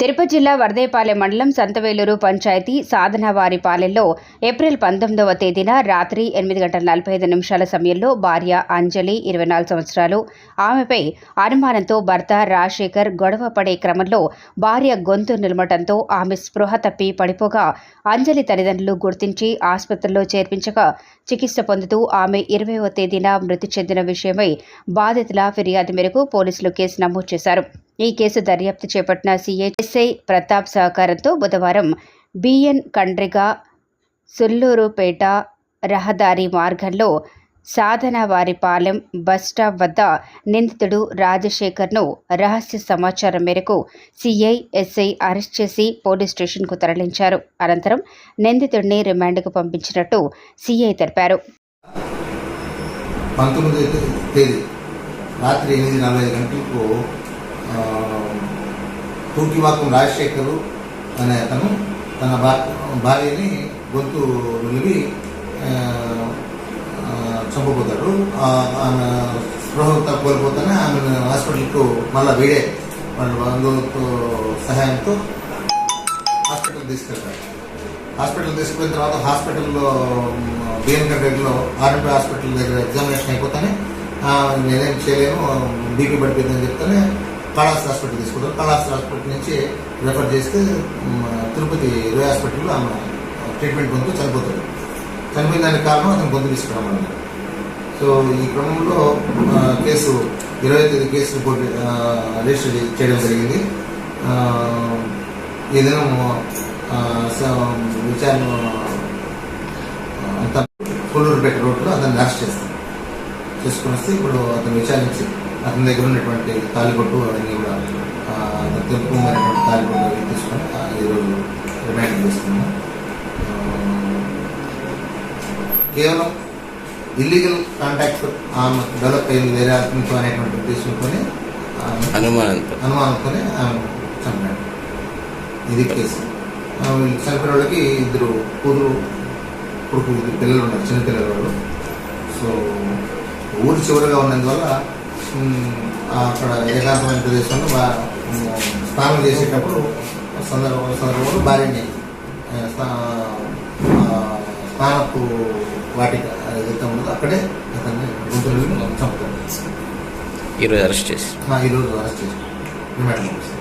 తిరుపతి జిల్లా వరదేపాలెం మండలం సంతవేలూరు పంచాయతీ సాధనవారిపాలెంలో ఏప్రిల్ పంతొమ్మిదవ తేదీన రాత్రి ఎనిమిది గంటల నలభై ఐదు నిమిషాల సమయంలో భార్య అంజలి ఇరవై నాలుగు సంవత్సరాలు ఆమెపై అనుమానంతో భర్త రాజశేఖర్ గొడవ పడే క్రమంలో భార్య గొంతు నిలమటంతో ఆమె స్పృహ తప్పి పడిపోగా అంజలి తల్లిదండ్రులు గుర్తించి ఆసుపత్రిలో చేర్పించగా చికిత్స పొందుతూ ఆమె ఇరవైవ తేదీన మృతి చెందిన విషయమై బాధితుల ఫిర్యాదు మేరకు పోలీసులు కేసు నమోదు చేశారు. ఈ కేసు దర్యాప్తు చేపట్టిన సిఎస్ఐ ప్రతాప్ సహకారంతో బుధవారం బిఎన్ కండ్రిగా సుల్లూరుపేట రహదారి మార్గంలో సాధనవారిపాలెం బస్టాప్ వద్ద నిందితుడు రాజశేఖర్ను రహస్య సమాచారం మేరకు సిఐ ఎస్ఐ అరెస్ట్ చేసి పోలీస్ స్టేషన్కు తరలించారు. అనంతరం నిందితుడిని రిమాండ్కు పంపించినట్టు సిఐ తెలిపారు. తేదీ రాత్రి ఎనిమిది నలభై గంటలకు తూకివాకం రాజశేఖరు అనే అతను తన భార్యని గొంతు నిలివి చంపబోతాడు. ఆమె స్పృహ కోల్పోతానే ఆమెను హాస్పిటల్కు మళ్ళీ వీడే వాళ్ళ బంధువులతో సహాయంతో హాస్పిటల్ తీసుకెళ్తారు హాస్పిటల్ తీసుకుపోయిన తర్వాత హాస్పిటల్లో బిఎన్ రెడ్డిలో ఆర్ఎంపీ హాస్పిటల్ దగ్గర ఎగ్జామినేషన్ అయిపోతానే నేనేం చేయలేను బీపీ పడిపోయిందని చెప్తానే కళాస్ హాస్పిటల్ తీసుకుంటారు. కళాస్ హాస్పిటల్ నుంచి రెఫర్ చేస్తే తిరుపతి రోయ్ హాస్పిటల్లో ఆమె ట్రీట్మెంట్ పొందుతూ చనిపోతాడు. చనిపోయిన దానికి కారణం అతను గొంతు తీసుకురామన్నారు సో ఈ క్రమంలో కేసు ఇరవై తేదీ కేసు రిపోర్ట్ రిజిస్టర్ చేయడం జరిగింది. ఏదైనా విచారణ అంతా కొల్లూరుపేట రోడ్లో అతన్ని అరెస్ట్ చేస్తాం చేసుకుని వస్తే ఇప్పుడు అతను విచారించి అతని దగ్గర ఉన్నటువంటి తాలిబొట్టు అవన్నీ కూడా ఆ, అతను తెలుపుకున్నటువంటి తాలిబొట్టు అవి తీసుకొని ఈరోజు రిమైండ్ చేస్తున్నాము ఆ, కేవలం ఇల్లీగల్ కాంటాక్ట్ ఆమె డెవలప్ అయింది వేరే అతనితో అనేటువంటి ఉద్దేశంతోనే అనుమానంతో. అనుమానంతోనే ఆమె చంపాడు ఇది కేసు. వీళ్ళు చనిపోయిన వాళ్ళకి ఇద్దరు కూతురు కొడుకు ఇద్దరు పిల్లలు ఉన్నారు చిన్న పిల్లలు వాళ్ళు. సో ఊరు చివరగా ఉన్నందువల్ల అక్కడ ఏకాంతమైన ప్రదేశంలో స్నానం చేసేటప్పుడు సందర్భ సందర్భంలో భార్యని స్నానపు వాటిక ఏదైతే ఉందో అక్కడే అతన్ని గుంటూరు చంపుతాడు. ఈరోజు అరెస్ట్ చేసి. ఈరోజు అరెస్ట్ చేసి. రిమాండ్